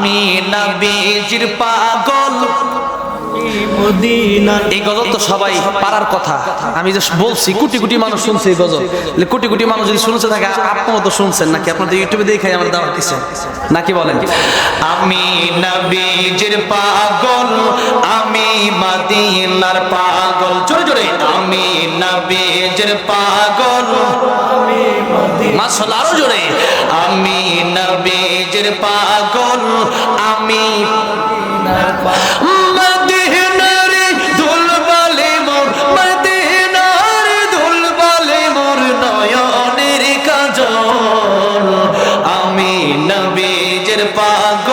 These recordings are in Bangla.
আমি নবীজির পাগল। এই গজল তো সবাই পারার কথা। আমি যে বলছি কোটি কোটি মানুষ শুনছে এই গজল। কোটি কোটি মানুষ যদি শুনছে থাকে আপনারা তো শুনছেন নাকি? আপনাদের ইউটিউবে দেখে আমার দাওয়াত দিচ্ছেন নাকি বলেন? আমি নবীজির পাগল আমি মদিনার পাগল। জোরে জোরে। আমি নবীজির পাগল মাসাল আরও জোরে। আমি নবীজির পাগল আমি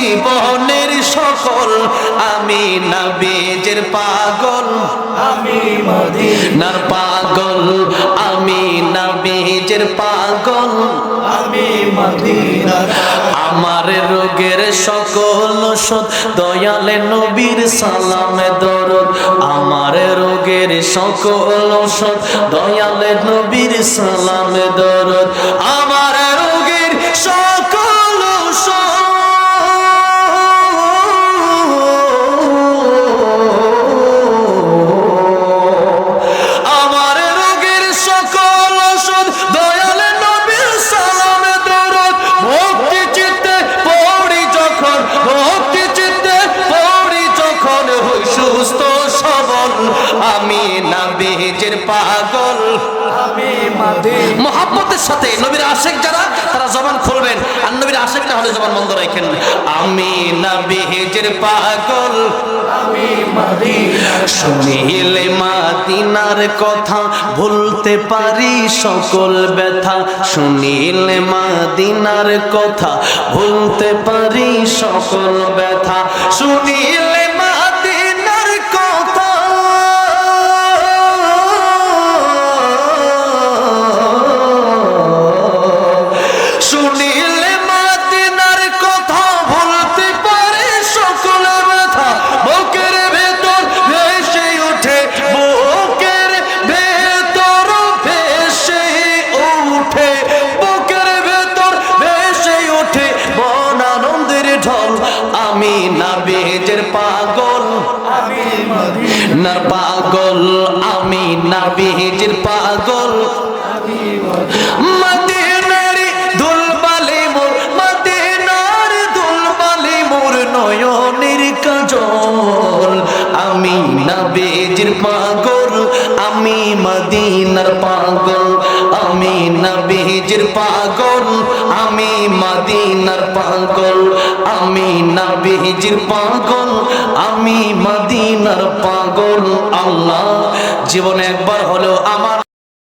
জীবনের সকল আমি নবীজের পাগল। আমি মদিনার পাগল আমি নবীজের পাগল। আমি মদিনার আমার রোগের সকল ওষুধ দয়ালে নবীর সালামে দরদ। আমার রোগের সকল ওষুধ দয়ালে নবীর সালামে দরদ। মোহাম্মতের সাথে নবীর যারা, তারা জবান খুলবেন। আর নবীর না হলে জবান বন্ধ রাখেন। আমি পাগল। শুনিলে মাদিনার কথা ভুলতে পারি সকল ব্যথা। শুনিলে মাদিনার কথা ভুলতে পারি সকল ব্যথা। শুনিলে পাগল না পাগল আমি নাবিজের পাগল। মদিনার দুলবালে মোর আমি পাগল আমি মদিনার পাগল। আমি নবীজির পাগল, আমি মদিনার পাগল, আমি নবীজির পাগল, আমি মদিনার পাগল। আল্লাহ জীবনে একবার হলেও আমার